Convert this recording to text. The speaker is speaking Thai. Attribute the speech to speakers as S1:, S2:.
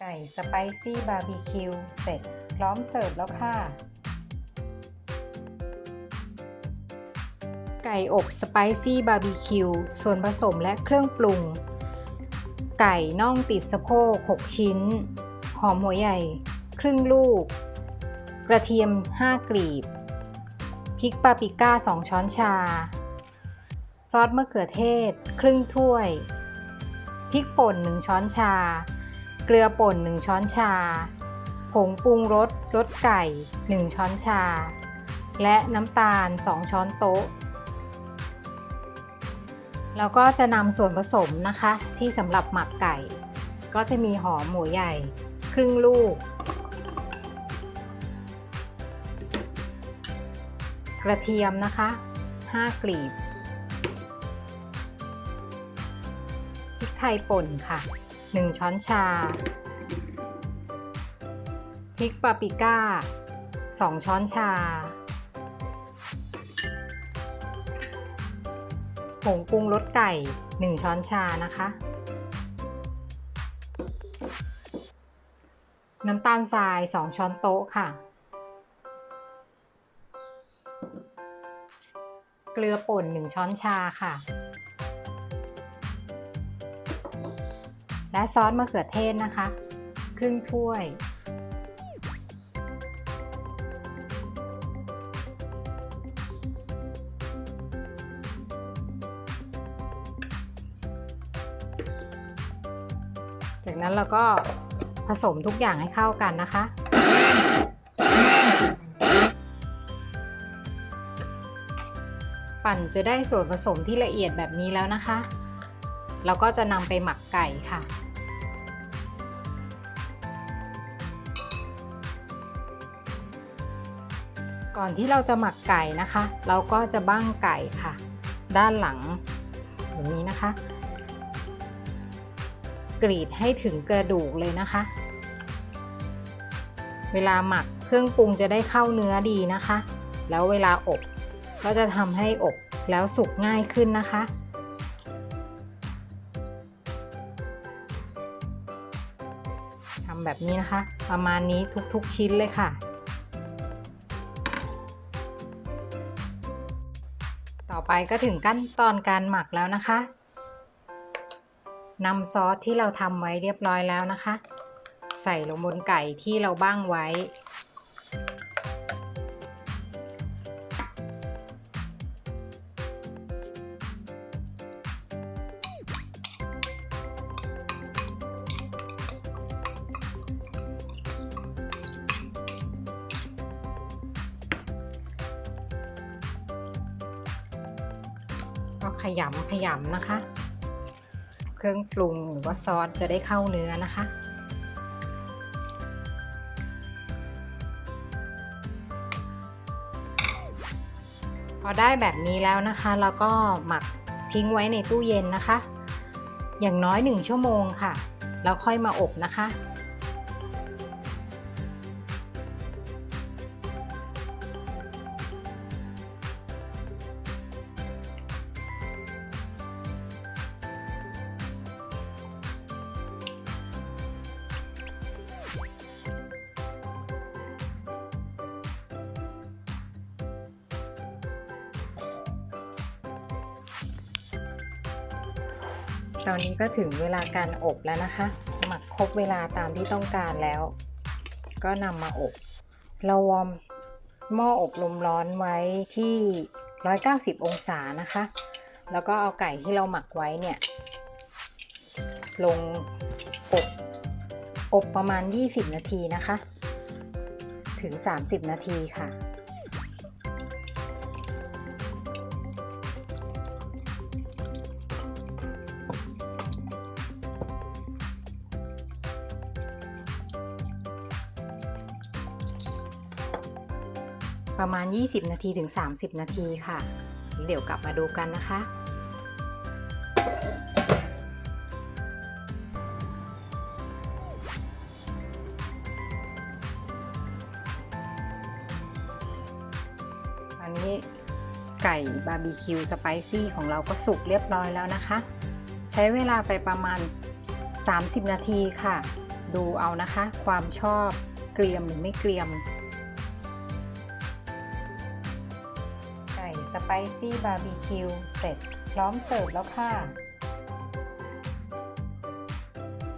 S1: ไก่สไปซี่บาร์บีคิวเสร็จพร้อมเสิร์ฟแล้วค่ะ ไก่อบสไปซี่บาร์บีคิวส่วนผสมและเครื่องปรุง ไก่น่องติดสะโพก 6 ชิ้น หอมหัวใหญ่ ครึ่งลูก กระเทียม 5 กลีบ พริกปาปิก้า 2 ช้อนชา ซอสมะเขือเทศ ครึ่งถ้วย พริกป่น 1 ช้อนชา เกลือป่น 1 ช้อนชา ผงปรุงรสรสไก่ 1 ช้อนชา และน้ำตาล 2 ช้อนโต๊ะ แล้วก็จะนำส่วนผสมนะคะที่สำหรับหมักไก่ ก็จะมีหอมหมูใหญ่ ครึ่งลูก กระเทียมนะคะ 5 กลีบพริกไทยป่นค่ะ 1 ช้อนชา พริกปาปริก้า 2 ช้อนชา ผงปรุงรสไก่ 1 ช้อนชานะคะ น้ำตาลทราย 2 ช้อนโต๊ะค่ะ เกลือป่น 1 ช้อนชาค่ะ และซอสมะเขือเทศนะคะ ครึ่งถ้วย จากนั้นเราก็ผสมทุกอย่างให้เข้ากันนะคะปั่นจะได้ส่วนผสมที่ละเอียดแบบนี้แล้วนะคะ เราก็จะนำไปหมักไก่ค่ะ ก่อนที่เราจะหมักไก่นะคะ เราก็จะบ้างไก่ค่ะ ด้านหลังอย่างนี้นะคะ กรีดให้ถึงกระดูกเลยนะคะ เวลาหมักเครื่องปรุงจะได้เข้าเนื้อดีนะคะ แล้วเวลาอบก็จะทำให้อบแล้วสุกง่ายขึ้นนะคะทำแบบนี้นะคะ ประมาณนี้ทุกๆชิ้นเลยค่ะ ไปก็ถึงขั้นตอนการหมักแล้วนะคะนำซอสที่เราทำไว้เรียบร้อยแล้วนะคะ ใส่ลงบนไก่ที่เราบ้างไว้ ก็ขยำขยำนะคะ เครื่องปรุงหรือว่าซอสจะได้เข้าเนื้อนะคะพอได้แบบนี้แล้วนะคะเราก็หมักทิ้งไว้ในตู้เย็นนะคะ อย่างน้อย 1 ชั่วโมงค่ะ แล้วค่อยมาอบนะคะ ตอนนี้ก็ถึงเวลาการอบแล้วนะคะ หมักครบเวลาตามที่ต้องการแล้ว ก็นำมาอบ เราวอร์มหม้ออบลมร้อนไว้ที่ 190 องศานะคะ แล้วก็เอาไก่ที่เราหมักไว้เนี่ย ลงอบอบประมาณ 20 นาทีนะคะ ถึง 30 นาทีค่ะ ประมาณ 20 นาทีถึง 30 นาทีค่ะ เดี๋ยวกลับมาดูกันนะคะ อันนี้ไก่บาร์บีคิวสไปซี่ของเราก็สุกเรียบร้อยแล้วนะคะ ใช้เวลาไปประมาณ 30 นาทีค่ะ ดูเอานะคะ ความชอบเกรียมหรือไม่เกรียม สไปซี่บาร์บีคิวเสร็จ พร้อมเสิร์ฟแล้วค่ะ